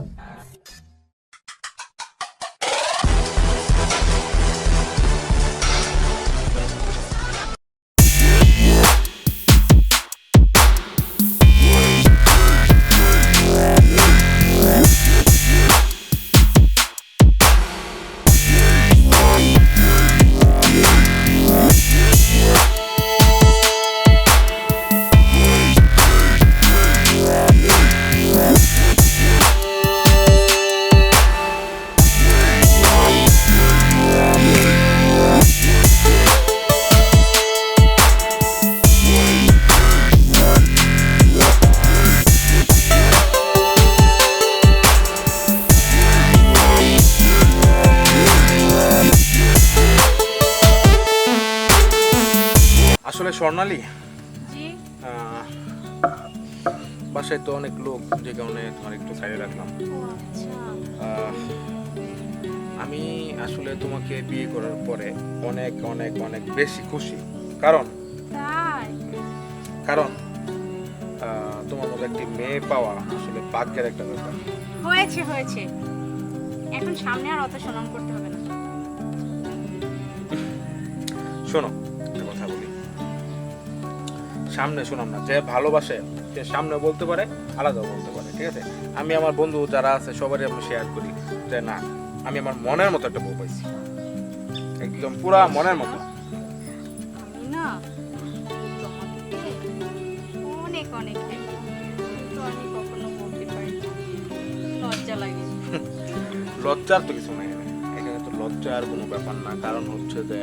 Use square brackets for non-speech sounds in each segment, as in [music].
at স্বর্ণালী? জি। বাসায় তো অনেক লোক যে কারণে তোমার একটু সাইডে রাখলাম। আচ্ছা। আমি আসলে তোমাকে বিয়ে করার পরে অনেক অনেক অনেক বেশি খুশি। কারণ? কারণ তোমার মতো একটি মেয়ে পাওয়া আসলে ভাগ্যের একটা ব্যাপার। হয়েছে হয়েছে। এখন সামনে আর অত সুনাম করতে হবে না। শোনো সামনে শোনাম না। যে ভালোবাসে সে সামনে বলতে পারে আলাদাও বলতে পারে ঠিক আছে? আমি আমার বন্ধু যারা আছে সবারই আমি শেয়ার করি যে না আমি আমার মনের মতো একটা বউ পাইছি। একদম পুরা মনের মতো। আমি না অনেক অনেক আমি কখনো বলতে পারি লজ্জা লাগে। [laughs] লজ্জার তো কিছু নাই। এখানে তো লজ্জার কোনো ব্যাপার না। কারণ হচ্ছে যে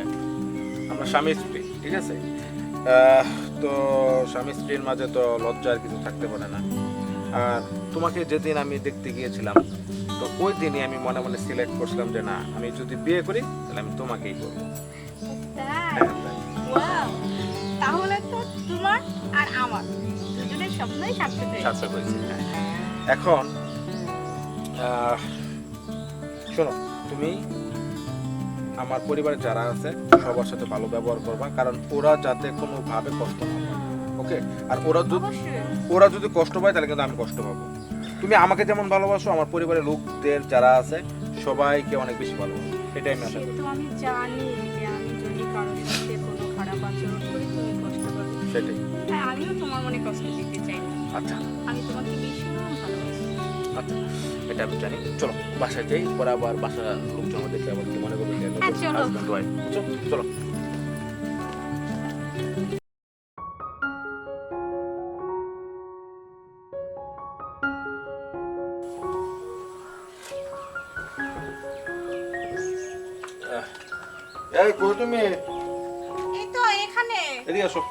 আমরা স্বামী স্ত্রী ঠিক আছে? আহ, তো স্বামী স্ত্রীর মাঝে তো লজ্জার কিছু থাকতে পারে না আর তোমাকে যেদিন আমি দেখতে গিয়েছিলাম তো ওই দিনই আমি মনে মনে সিলেক্ট করছিলাম যে না আমি যদি বিয়ে করি তাহলে আমি তোমাকেই করব হ্যাঁ! তাহলে তো তোমার আর আমার দুজনের স্বপ্নই সার্থক হয়েছে সার্থক হয়েছে হ্যাঁ। এখন শোনো তুমি আমার পরিবারে যারা আছে সবার সাথে ভালো ব্যবহার করবা কারণ ওরা যাতে কোনোভাবে কষ্ট না পায় ওকে? আর ওরা যদি ওরা যদি কষ্ট পায় তাহলে কিন্তু আমি কষ্ট পাবো। তুমি আমাকে যেমন ভালোবাসো আমার পরিবারের লোকদের যারা আছে সবাইকে অনেক বেশি ভালোবাসো। এটাই আমি আশা করি। আমি জানি যে আমি যদি কারোর সাথে কোনো খারাপ আচরণ করি তুমি কষ্ট পাবে। সেটাই। তাই আমিও তোমার মনে কষ্ট দিতে চাই। না আচ্ছা। আমি তোমাকে ভীষণ ভালোবাসি। আচ্ছা এটা আমি জানি। চলো বাসায় যাই পরে আবার বাসা লোকজন দেখে আবার কি মনে হ্যাঁ, চলো। এই কই তুমি? এই তো এখানে। এদিকে আসো।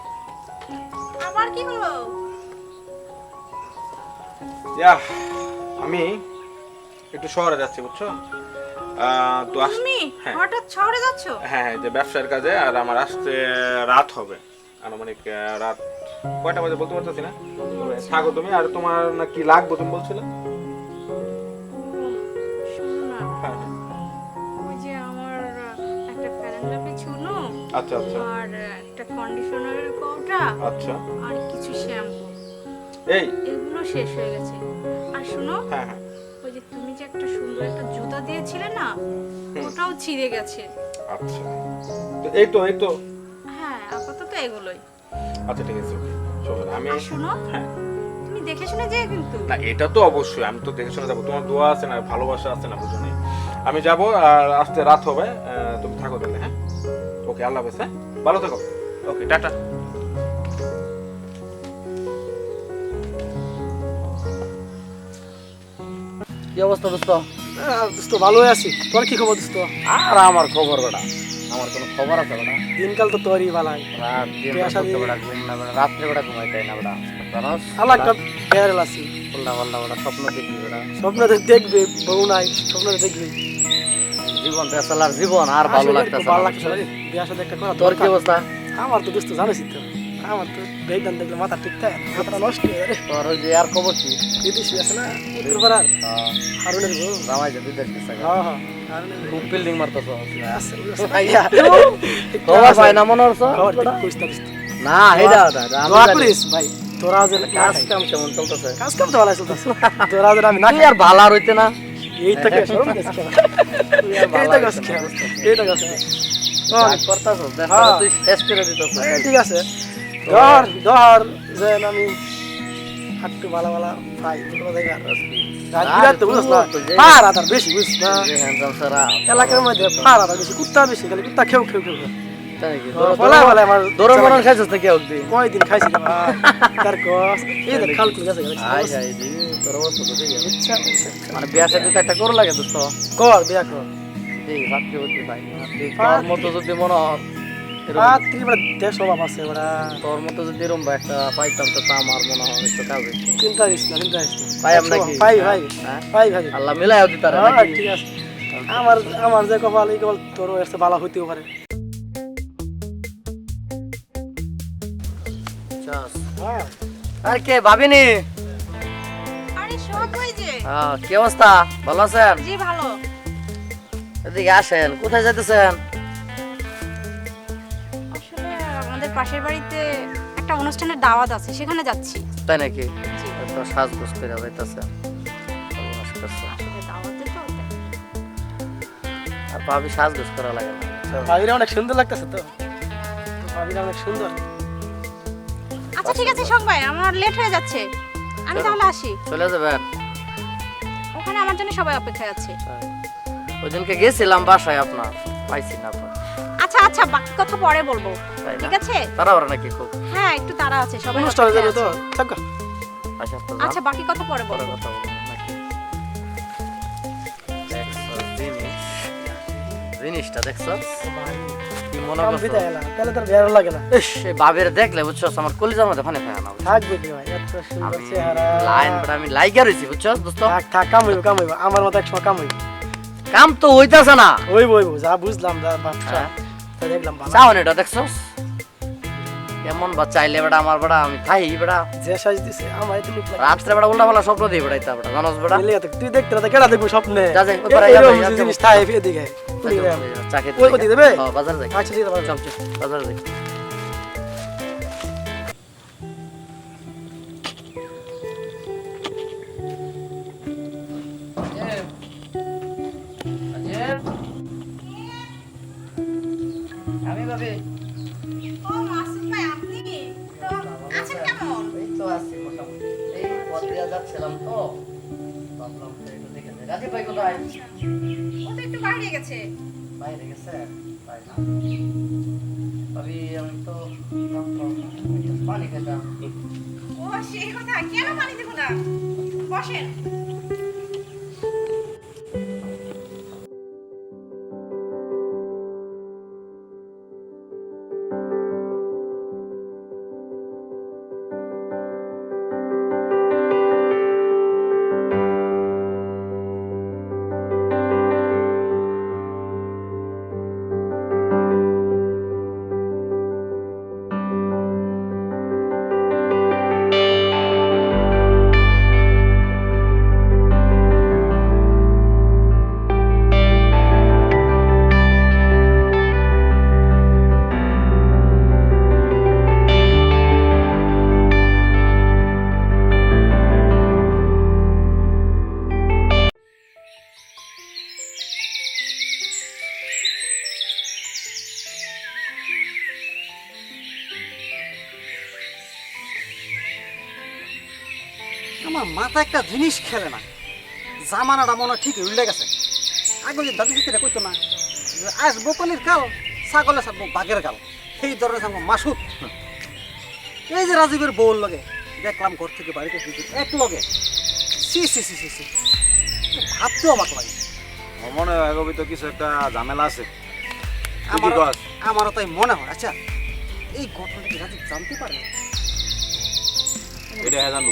আবার কি হলো? ইয়া আমি একটু শহরে যাচ্ছি বুঝছ? তো তুমি হ্যাঁ। হঠাৎ শহরে যাচ্ছ? হ্যাঁ হ্যাঁ যে ব্যবসার কাজে আর আমার আসতে রাত হবে। আনুমানিক রাত কয়টা বাজে বলতে পারতেছি না? থাকো তুমি আর তোমার না কি লাগবে তুমি বলছিলে? হ্যাঁ। আচ্ছা আচ্ছা। আর একটা কন্ডিশনারের কৌটা আচ্ছা। আর কিছু শ্যাম্পু এই। এগুলো শেষ হয়ে গেছে। আর শোনো হ্যাঁ হ্যাঁ। যে তুমি যে একটা সুন্দর একটা জুতা দিয়েছিলে না ওটাও ছিঁড়ে গেছে। আচ্ছা। তো এই তো এই তো। হ্যাঁ আপাতত এগুলোই। আচ্ছা ঠিক আছে। চলো আমি আর শোনো হ্যাঁ। তুমি দেখে শুনে যে কিন্তু। না এটা তো অবশ্যই আমি তো দেখে শুনে যাব। তোমার দোয়া আছে না ভালোবাসা আছে না বুঝো আমি যাব আর আসতে রাত হবে তুমি থাকো তাহলে হ্যাঁ? ওকে আল্লাহ হাফেজ হ্যাঁ? ভালো থাকো। Okay tata. কি অবস্থা দোস্ত? দোস্ত ভালোই আছি। তোর কি খবর দোস্ত? আর আমার খবর বেটা আমার কোনো খবর আছে বেটা? দিনকাল তো তোরই ভালাই রাত দিন বিয়া শাদী- করতে বেটা ঘুম না বেটা রাত্রে বেটা ঘুমাই দেয় না বেটা? জানোস? একটা আছি। স্বপ্ন দেখবি বেটা। স্বপ্ন দেখবে বউ নাই স্বপ্ন দেখবে। জীবন বেসালার জীবন আর ভালো লাগতেছে ভালো না। লাগতেছে বিয়ার সাথে একটা করা তোর কি অবস্থা? আমার তো দোস্ত জানিস তো। আমার তো দেখলে মাথা ঠিক থাকে মাথাটা নষ্ট হয়ে যায় তোর ওই যে আর খবর কি? বিদেশি আছে না উত্তর হারুনের বউ। জামাই যে বিদেশ হ্যাঁ হ্যাঁ খুব বিল্ডিং মারতেছ না মনে হচ্ছে? হেডা দোয়া করিস ভাই। তোরা যে কাজ কাম কেমন চলতেছে। কাজ কাম তো ভালো চলতেছে তোরা। যে আমি না আর ভালো হইতে না। এই তো কে সরম গেছ এই তো এই তো গেছ রাগ করতাছ, দেখা হ্যাঁ। তুই শেষ করে। ঠিক আছে। ধর ধর যে আমি একটু ভালো ভালো পাই। কোনো জায়গা। এলাকার মধ্যে পার বেশি কুত্তা বেশি খালি কুত্তা খেউ খেউ খেউ? কয়দিন খাইছি [laughs] তার কস। এই দেখ খাল খুলে গেছে মানে বিয়া সাথে তো একটা করো লাগে দোস্ত কর বিয়া কর। এই ভাবতে মতো যদি মনে হয় এরকম- দেশ অভাব আছে ওরা তোর মতো যদি এরকম একটা পাইতাম তো আমার মনে হয় একটু কাজ চিন্তা করিস না চিন্তা করিস না। পাই আমরা কি? পাই ভাই হ্যাঁ? পাই ভাই। আল্লাহ মিলাই হতে তারা হ্যাঁ, ঠিক আছে। আমার আমার যে কপাল এই কপাল তোরও এসে ভালো হইতেও পারে। চাস। হ্যাঁ। আর কে ভাবিনি? আরে হ্যাঁ, কি অবস্থা? ভালো আছেন? জি ভালো। এদিকে আসেন কোথায় যাইতেছেন? পাশের বাড়িতে একটা অনুষ্ঠানের দাওয়াত আছে সেখানে যাচ্ছি। তাই নাকি? তো সাজগোজ করে দাওয়াতে আর ভাবি সাজগোজ করা লাগে না। ভাবিরা অনেক সুন্দর লাগতেছে তো। ভাবিরা অনেক সুন্দর। আচ্ছা ঠিক আছে শোক ভাই আমার লেট হয়ে যাচ্ছে। আমি তাহলে আসি। চলে যাবেন? ওখানে আমার জন্য সবাই অপেক্ষায় আছে। ওই দিনকে গেছিলাম বাসায় আপনার পাইছি না আপনার। আচ্ছা আচ্ছা বাকি কথা পরে বলব। ঠিক আছে? তারা ওরা নাকি খুব? হ্যাঁ একটু তাড়া আছে সবাই অনুষ্ঠান হয়ে যাবে তো। থাকা আচ্ছা আচ্ছা বাকি কথা পরে বলব। কথা বলব নাকি? জিনিসটা দেখছ? কি মনে কাম করছ তাহলে তোর বেরো লাগে না। ইস, এই বাবের দেখলে বুঝছ আমার কলিজার মধ্যে ফানে ফানে থাকবে কি ভাই এত সুন্দর আমি চেহারা। লাইন পরে আমি লাইগা রইছি বুঝছ দোস্ত? থাক থাক কাম হইব কাম হইব আমার মতো একসময় কাম হইব কাম তো হইতাছে না। হইব হইব যা বুঝলাম যা ভাবছা। হ্যাঁ। দেখলাম এটা দেখছস এমন বা চাইলে বেটা আমার বেটা আমি খাই বেটা যে সাজ দিছে আমার তুমি রাত্রে বেটা উল্টা পাল্টা স্বপ্ন দিয়ে বেড়াইতে বেটা জানোস বেটা তুই দেখতে না কেডা দেখব স্বপ্নে যা যাই, ওই পারে, এই- যা জিনিস থাই এদিকে যাই। ওই যাই। দিবে হ্যাঁ, বাজার যাই আচ্ছা ঠিক আছে বাজার যাই একটু বাইরে গেছে? বাইরে মাথা একটা জিনিস খেলে না। জামানাটা মনে ঠিক উল্লে গেছে। আগে যে দাদি দিতে করতো না। আজ বকলির কাল ছাগলে থাকব বাঘের কাল সেই ধরনের থাকব মাসুদ। এই যে রাজীবের বউর লগে দেখলাম ঘর থেকে বাড়িতে এক লগে। সি সি সি সি সি ভাবতেও অবাক লাগে। মনে হয় তো কিছু একটা ঝামেলা আছে। আমারও? তাই মনে হয়। আচ্ছা এই ঘটনাটা কি রাজীব জানতে পারে? এটা জানব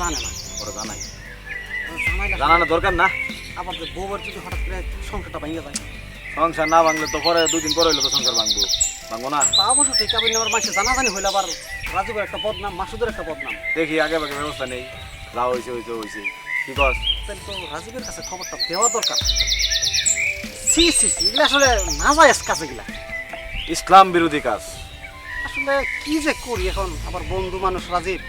জানে না। ওরা জানাই। জানানো দরকার না। আবার যে যদি হঠাৎ করে সংসারটা যায়? সংসার না ভাঙলে তো পরে দুই দিন পরে হইলে তো সংসার ভাঙবো। ভাঙবো না। তা অবশ্য ঠিক আপনি আমার মানুষের জানাজানি হইলে আবার রাজীবের একটা বদনাম মাসুদের একটা বদনাম। দেখি আগে ব্যবস্থা নেই। যা হয়েছে হয়েছে হয়েছে কি কস? তাহলে তো রাজীবের কাছে খবরটা দেওয়া দরকার। সি সি সি এগুলো আসলে না যায় কাছে এগুলা। ইসলাম বিরোধী কাজ। আসলে কি যে করি এখন? আবার বন্ধু মানুষ রাজীব।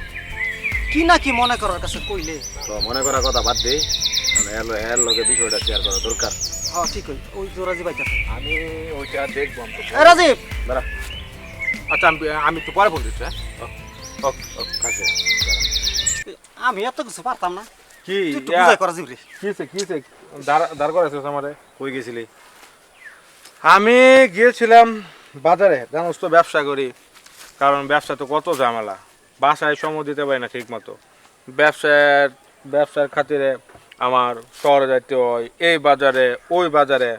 কি না কি মনে করার কাছে কইলে? তো মনে করার কথা বাদ দে। এর এর লগে বিষয়টা শেয়ার করা দরকার। হ্যাঁ ঠিক ওই ওই জোরাজি বাইতেছে আমি ওইটা দেখব আমি তো। রাজীব! দাঁড়া। আচ্ছা আমি আমি তো পরে দিচ্ছি হ্যাঁ? ও, ও, ও, কাছে। আমি এত কিছু পারতাম না। কি? বুঝাই করা যাবি রে। কিসে দাঁড় দাঁড় করাইছিস আমারে? কই গেছিলি? আমি গিয়েছিলাম বাজারে। জানোস তো ব্যবসা করি। কারণ ব্যবসা তো কত ঝামেলা। বাসায় সময় দিতে পারি না ঠিক মতো ব্যবসার ব্যবসার খাতিরে আমার শহরে যাইতে হয়, এই বাজারে, ওই বাজারে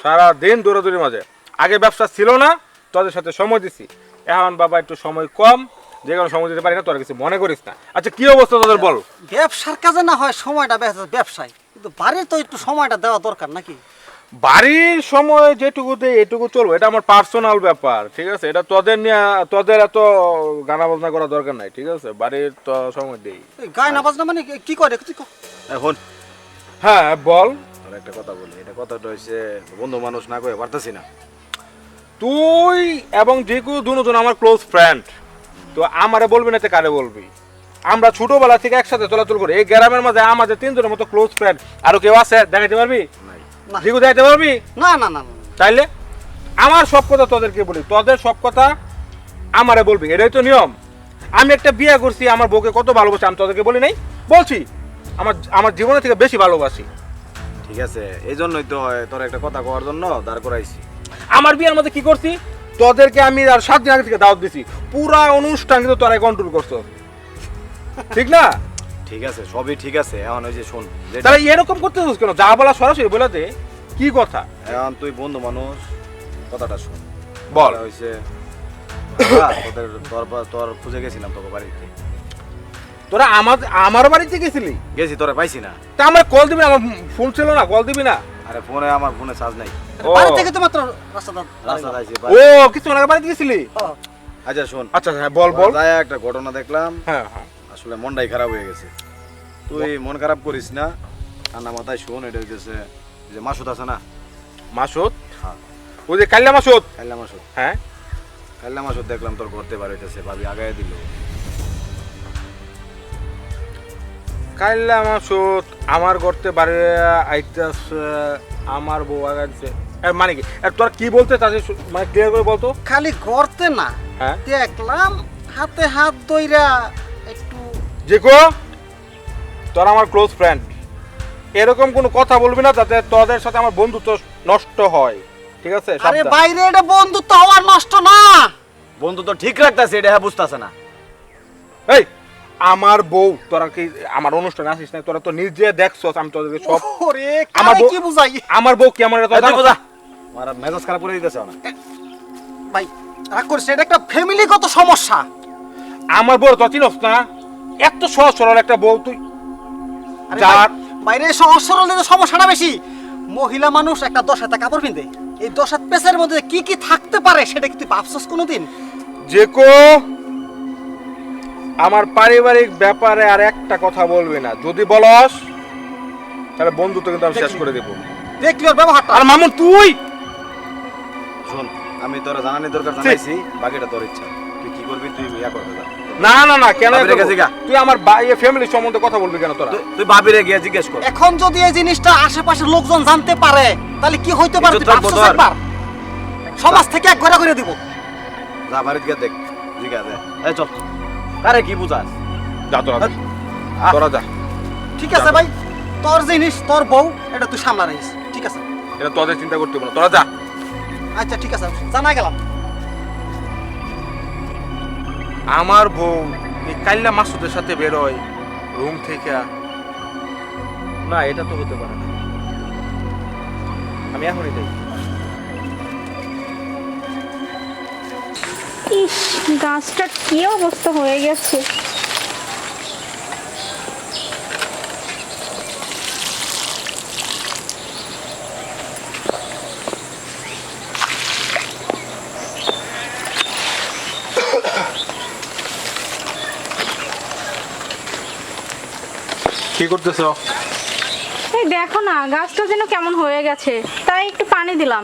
সারা দিন দৌড়াদৌড়ির মাঝে। আগে ব্যবসা ছিল না, তোদের সাথে সময় দিছি। এখন বাবা একটু সময় কম, যে কারণে সময় দিতে পারি না, তোরা কিছু মনে করিস না। আচ্ছা কি অবস্থা তোদের বল? ব্যবসার কাজে না হয় সময়টা ব্যবসায়। কিন্তু বাড়ির তো একটু সময়টা দেওয়া দরকার নাকি? বাড়ির সময় যেটুকু দেয় এটুকু চলবে। এটা আমার পার্সোনাল ব্যাপার ঠিক আছে? এটা তোদের নিয়ে তোদের এত গানা বাজনা করা দরকার নাই ঠিক আছে? বাড়ির তো সময় দেই। এই গায় না বাজনা মানে কি করে? তুই এখন হ্যাঁ বল। একটা কথা বলি এটা কথাটা হচ্ছে বন্ধু মানুষ না কয়ে পারতাছি না। তুই এবং জিকু দুজন আমার ক্লোজ ফ্রেন্ড তো আমারে বলবি না তো কারে বলবি? আমরা ছোটবেলা থেকে একসাথে চলাচল করি। এই গ্রামের মাঝে আমাদের তিনজনের মতো ক্লোজ ফ্রেন্ড আরও কেউ আছে? দেখাইতে পারবি? না। দেখাইতে পারবি? না না না না। তাইলে আমার সব কথা তোদেরকে বলি। তোদের সব কথা আমারে বলবি। এটাই তো নিয়ম। আমি একটা বিয়ে করছি আমার বউকে কত ভালোবাসি আমি তোদেরকে বলি নাই? বলছি আমার আমার জীবনের থেকে বেশি ভালোবাসি। ঠিক আছে এই জন্যই তো হয় তোর একটা কথা কওয়ার জন্য দাঁড় করাইছি। আমার বিয়ের মধ্যে কি করছি? তোদেরকে আমি আর সাত দিন আগে থেকে দাওয়াত দিছি। পুরা অনুষ্ঠান কিন্তু তোরাই কন্ট্রোল করছ। ঠিক না? ঠিক আছে সবই ঠিক আছে। এখন ওই যে শোন তাহলে এরকম করতে কেন? যা বলা সরাসরি বলে দে কি কথা? এখন তুই বন্ধু মানুষ কথাটা শোন। বল। কথা হইছে আ, তোদের তোর বা- তোর খুঁজে গেছিলাম তোর বাড়িতে। তোরা আমার আমার বাড়িতে গেছিলি? গেছি তোরা পাইছি না। তা আমার কল দিবি না আমার ফোন ছিল না কল দিবি না। আরে ফোনে আমার ফোনে চার্জ নাই। ও। বাড়ি থেকে তো মাত্র রাস্তাটা রাস্তা যাইছি ও কিছু না বাড়িতে গেছিলি। আচ্ছা শোন। আচ্ছা হ্যাঁ বল বল। যায় একটা ঘটনা দেখলাম। হ্যাঁ হ্যাঁ। আসলে মনটাই খারাপ হয়ে গেছে। তুই মন খারাপ করিস না। ঠান্ডা মাথায় শোন এটা হইতেছে যে মাসুদ আছে না? মাসুদ? হ্যাঁ। ওই যে কাল্লা মাসুদ? কাল্লা মাসুদ। হ্যাঁ। কাল্লা মাসুদ দেখলাম তোর করতে পার হইতেছে ভাবি আগায় দিল। কাল্লা মাসুদ আমার করতে বাড়ি আইতাছে আমার বউ আগাচ্ছে এর মানে কি? তোর কি বলতে চাচ্ছিস মানে ক্লিয়ার করে বলতো খালি গড়তে না হ্যাঁ। দেখলাম হাতে হাত দইরা জিকো তোর আমার ক্লোজ ফ্রেন্ড এরকম কোনো কথা বলবি না যাতে তোদের সাথে আমার বন্ধুত্ব নষ্ট হয়। ঠিক আছে? আরে বাইরে এটা বন্ধুত্ব হওয়ার নষ্ট না। বন্ধু তো ঠিক রাখতেছে এটা হ্যাঁ বুঝতেছে না। এই আমার বউ তোরা কি আমার অনুষ্ঠানে আসিস না তোরা তো নিজে দেখছস আমি তোদেরকে সব ওরে আমার বউ- কি বুঝাই? আমার বউ কি আমার তুই বোঝা। আমার মেজাজ খারাপ করে দিতেছে না ভাই রাগ করিস না, এটা একটা ফ্যামিলিগত সমস্যা। আমার বউ তো চিনস না? এত সহজ সরল একটা বউ তুই। যার বাইরে সহজ সরল সমস্যাটা বেশি। মহিলা মানুষ একটা দশ হাতে কাপড় পিনতে এই দশ হাত পেছার মধ্যে কি কি থাকতে পারে সেটা কি তুই ভাবছস কোনোদিন? যে কো আমার পারিবারিক ব্যাপারে আর একটা কথা বলবে না। যদি বলস তাহলে বন্ধুত্ব কিন্তু আমি শেষ করে দেবো। দেখলি ওর ব্যবহারটা? আর মামুন তুই! শোন আমি তোরা জানানি দরকার জানাইছি বাকিটা তোর ইচ্ছা। তুই কি করবি তুই ইয়া করবে যা। না না না কেন? জিগা। তুই আমার ফ্যামিলির সম্বন্ধে কথা বলবি কেন তোরা? তুই- ভাবিরে গিয়ে জিজ্ঞেস কর। এখন যদি এই জিনিসটা আশেপাশের লোকজন জানতে পারে তাহলে কি হইতে পারে ইজ্জত তুই ভাবছস একবার? সমাজ থেকে এক ঘরে করে দিব। যা বাড়িতে গিয়ে দেখ জিজ্ঞাসা দে এই চল। কারে কি বুঝাস? যা তোরা। তোরা যা। ঠিক আছে ভাই তোর জিনিস তোর বউ এটা তুই সামলা রাখিস ঠিক আছে? এটা তোদের চিন্তা করতে হবে না তোরা যা। আচ্ছা ঠিক আছে জানা গেলাম। আমার বউ এই কাল্লা মাসুদের সাথে বেরোয় রুম থেকে। না এটা তো হতে পারে না। আমি এখনই দেখি। ইস গাছটার কি অবস্থা হয়ে গেছে? করতেছ? এই দেখো না গাছটা যেন কেমন হয়ে গেছে। তাই একটু পানি দিলাম।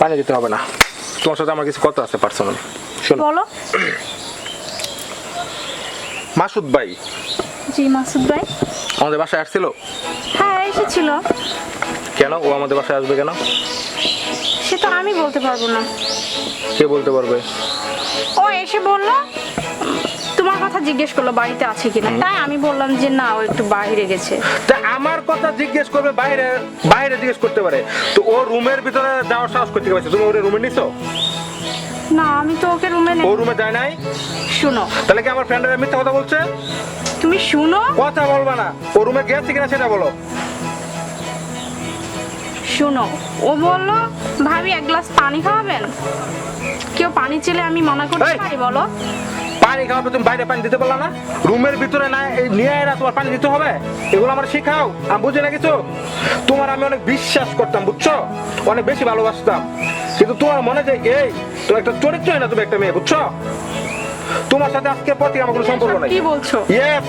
পানি দিতে হবে না। তোমার সাথে আমার কিছু কথা আছে পার্সোনাল শোনো। বলো। মাসুদ ভাই। জি মাসুদ ভাই। আমাদের বাসায় আসছিল? হ্যাঁ এসেছিল। কেন? ও আমাদের বাসায় আসবে কেন? সে তো আমি বলতে পারব না। কে বলতে পারবে? ও এসে বলল কথা জিজ্ঞেস করল বাড়িতে আছে কিনা? তাই আমি বললাম যে না ও একটু বাইরে গেছে। তা আমার কথা জিজ্ঞেস করবে বাইরে বাইরে জিজ্ঞেস করতে পারে। তো ও রুমের ভিতরে যাওয়ার সাহস করতে পারছে তুমি ওর রুমে নিছো? না আমি তো ওকে রুমে নেই। ও রুমে যায় নাই? শুনো। তাহলে কি আমার ফ্রেন্ডের মিথ্যা কথা বলছে? তুমি শুনো। কথা বলবা না। ও রুমে গেছে কিনা সেটা বলো। শুনো ও বলল ভাবি এক গ্লাস পানি খাওয়াবেন? কেউ পানি চেলে আমি মনা করতে! পারি বলো। পানি খাওয়াবে তুমি বাইরে পানি দিতে পারলা না। রুমের ভিতরে না এই নিয়ে এরা তোমার পানি দিতে হবে। এগুলো আমার শিখাও। আমি বুঝি না কিছু তোমার আমি অনেক বিশ্বাস করতাম বুঝছ? অনেক বেশি ভালোবাসতাম। কিন্তু তোমার মনে যে এই তো একটা চরিত্র হয় না তুমি একটা মেয়ে বুঝছ? তোমার সাথে আজকের পর থেকে আমার কোনো সম্পর্ক নাই। কি বলছো? ইয়েস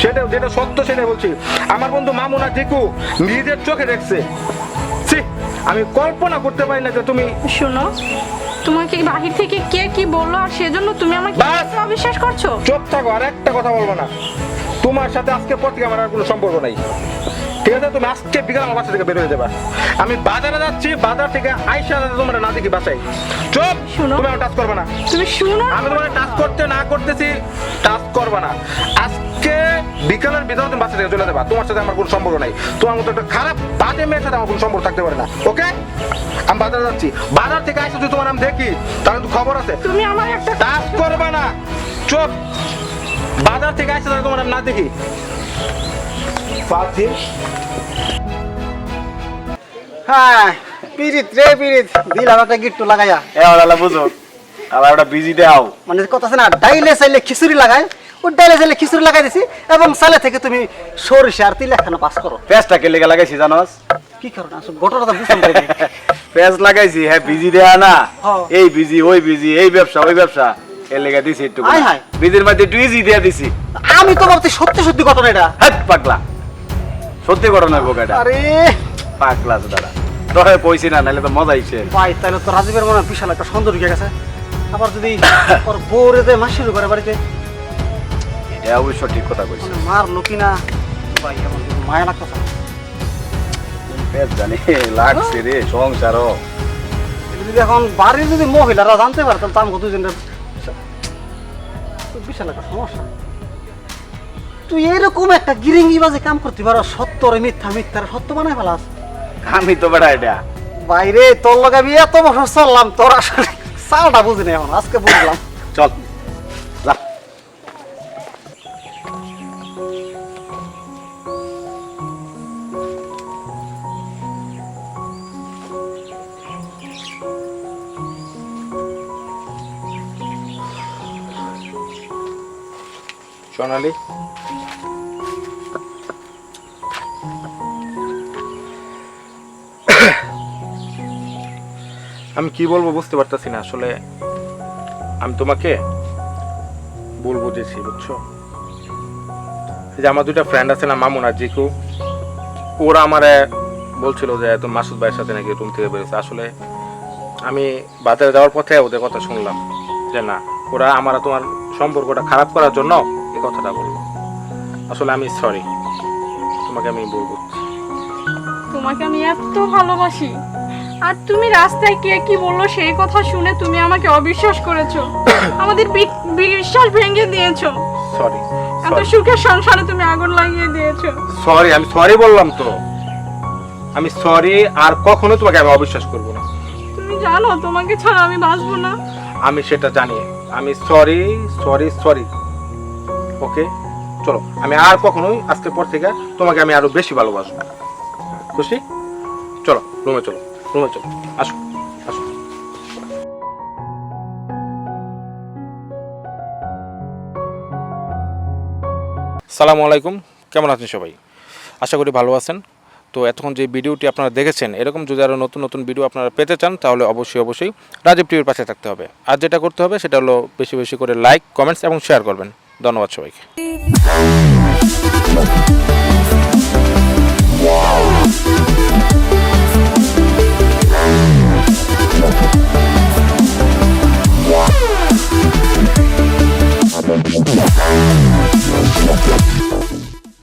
সেটা যেটা সত্য সেটাই বলছি। আমার বন্ধু মামুনা জিকু নিজের চোখে দেখছে। আমি কল্পনা করতে পারি না যে তুমি শোনো তোমাকে বাহির থেকে কে কি বলল আর সেজন্য তুমি আমাকে বাস! অবিশ্বাস করছ? চুপ থাকো আর একটা কথা বলব না। তোমার সাথে আজকে পর থেকে আমার আর কোনো সম্পর্ক নাই। ঠিক আছে তুমি আজকে বিকাল আমার বাসা থেকে বের হয়ে যাবা। আমি বাজারে যাচ্ছি বাজার থেকে আইসা যাতে তোমরা না দেখি বাসায়। চুপ! শোনো। তুমি আমার টাচ করবে না। তুমি শুনো। আমি তোমার টাচ করতে না করতেছি টাচ করবে না। আজকে বিকালের ভিতরে তুমি বাসা থেকে চলে যাবা? তোমার সাথে আমার কোনো সম্পর্ক নাই। তোমার মতো একটা খারাপ বাজে মেয়ের সাথে আমার কোনো সম্পর্ক থাকতে পারে না। ওকে? আমি বাজারে যাচ্ছি। বাজার থেকে আইসা যদি তোমার আমি দেখি। তাহলে তো খবর আছে। তুমি আমার একটা টাচ করবে না। চুপ। বাজার থেকে আসছে তাহলে তোমার আমি না দেখি। ফাতিম হ্যাঁ পিরিত রে পিরিত। দিলাম একটা গিট্টু লাগাইয়া। এ আলা বুঝো। আলা ওটা বিজি দাও মানে কথা আছে না ডাইলে চাইলে খিচুড়ি লাগায়। ও ডাইলে খিচুড়ি লাগাই দিছি এবং সালে থেকে তুমি সরিষা আর তিল একখানা পাস করো। কে লেগে লাগাইছি জানোস? কি কারণ? আসলে ঘটনাটা বুঝতাম। [laughs] পেঁচ লাগাইছি হ্যাঁ বিজি দেয়া না। হ্যাঁ। এই বিজি ওই বিজি এই ব্যবসা ওই ব্যবসা। এর লেগে দিছি একটু বিজির মধ্যে একটু ইজি দিয়ে দিছি। আমি তো ভাবছি সত্যি সত্যি ঘটনা এটা। হাত পাগলা। সত্যি ঘটনা আরে। পাগলা দাদা। তোরে পয়সি না নাহলে তো মজা আইছে ভাই তাহলে তো রাজীবের মনে বিশাল একটা সুন্দর গেছে। আবার যদি [laughs] ওর বউরে দেয় মাস শুরু করে বাড়িতে এটা অবশ্য ঠিক কথা কইছে। মার লোকি না। ভাই মায়া লাগতেছে না। পেঁচ জানি লাগছে রে সংসারও। যদি এখন বাড়ির যদি মহিলারা জানতে পারে তাহলে তো আমাকে বিশাল একটা সমস্যা। তুই এরকম একটা গিরিঙ্গি বাজে কাম করতে পারো সত্য মিথ্যা মিথ্যা রে সত্য বানায় ফেলাস। আমি তো বেড়া এটা। বাইরে তোর লগে আমি এত বছর চললাম তোর আসলে চালটা বুঝিনি এখন আজকে বুঝলাম। চল। সোনালি। আমি কি বলব বুঝতে পারতেছি না, আসলে আমি তোমাকে ভুল বুঝেছি? বুঝছ যে আমার দুইটা ফ্রেন্ড আছে না, মামুন আর জিকু, ওরা আমারে বলছিল যে তুমি মাসুদ ভাইয়ের সাথে নাকি রুম থেকে বেরিয়েছে আসলে আমি বাজারে যাওয়ার পথে ওদের কথা শুনলাম যে না, ওরা আমার তোমার সম্পর্কটা খারাপ করার জন্য এই কথাটা বলল আসলে আমি সরি তোমাকে আমি বলব। তোমাকে আমি এত ভালোবাসি। আর তুমি রাস্তায় কে কি বলল সেই কথা শুনে তুমি আমাকে অবিশ্বাস করেছ। আমাদের বিশ্বাস ভেঙে দিয়েছ। সরি এত সুখের সংসারে তুমি আগুন লাগিয়ে দিয়েছ। সরি আমি সরি বললাম তো। আমি সরি আর কখনো তোমাকে আমি অবিশ্বাস করব না। তুমি জানো তোমাকে ছাড়া আমি বাঁচবো না। আমি সেটা জানি। আমি সরি সরি সরি ওকে? চলো, আমি আর কখনোই আজকের পর থেকে তোমাকে আমি আরও বেশি ভালোবাসবো খুশি? চলো, রুমে চলো রুমে চলো, আসো আসো। সালামু আলাইকুম, কেমন আছেন সবাই? আশা করি ভালো আছেন। তো এতক্ষণ যে ভিডিওটি আপনারা দেখেছেন, এরকম যদি আরও নতুন নতুন ভিডিও আপনারা পেতে চান, তাহলে অবশ্যই অবশ্যই রাজীব টিভির পাশে থাকতে হবে। আর যেটা করতে হবে, সেটা হলো বেশি বেশি করে লাইক কমেন্টস এবং শেয়ার করবেন। Don't I'm gonna